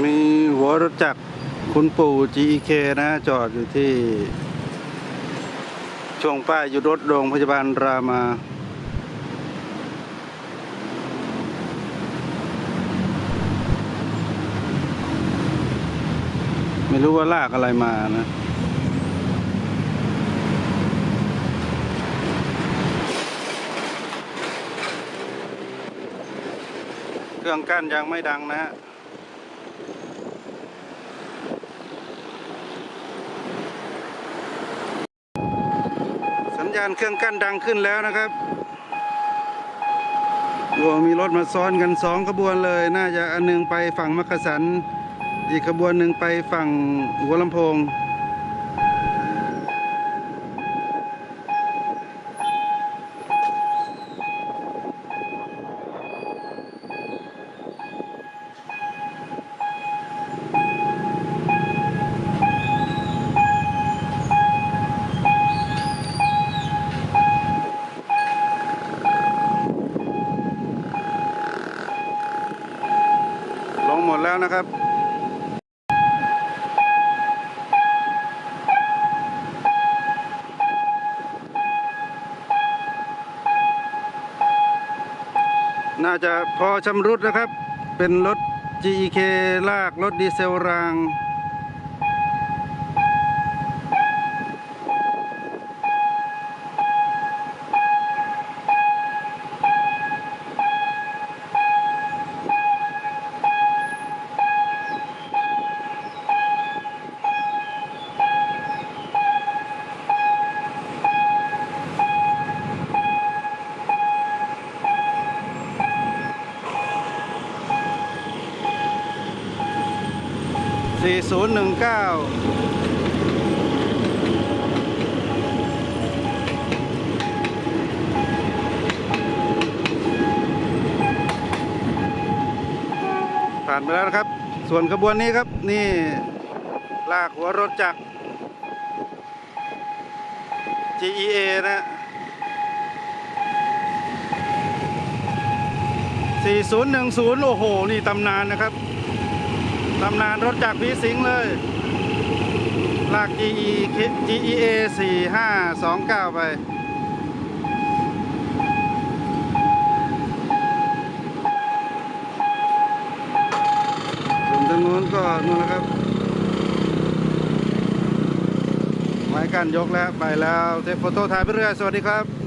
มีหัวรถจักรคุณปู่ GEK นะ จอดอยู่ที่ ช่วงป้ายหยุดรถโรงพยาบาลรามา ไม่รู้ว่าลากอะไรมานะเครื่องกั้นยังไม่ดังนะฮะ ญาณเครื่องกั้นดังขึ้นแล้วนะครับโอ้มีรถมาซ้อนกันสองขบวนเลย น่าจะอันหนึงไปฝั่งมักกะสัน อีกขบวนหนึ่งไปฝั่งหัวลำโพง หมดแล้วนะครับน่าจะพอชำรุดนะครับ เป็นรถ GEK ลากรถดีเซลราง 4019ผ่านไปแล้วนะครับ ส่วนขบวนนี้ครับ นี่ลากหัวรถจาก GEA นะ 4010 โอ้โห นี่ตำนานนะครับ ตำนานรถจากพีสิงห์เลย ลาก GE GEA 4529 ไป ส่วนทางโน้นก็นู่นนะครับไม้กันยกแล้ว ไปแล้ว เทปโฟโต้ถ่ายไปเรื่อย สวัสดีครับ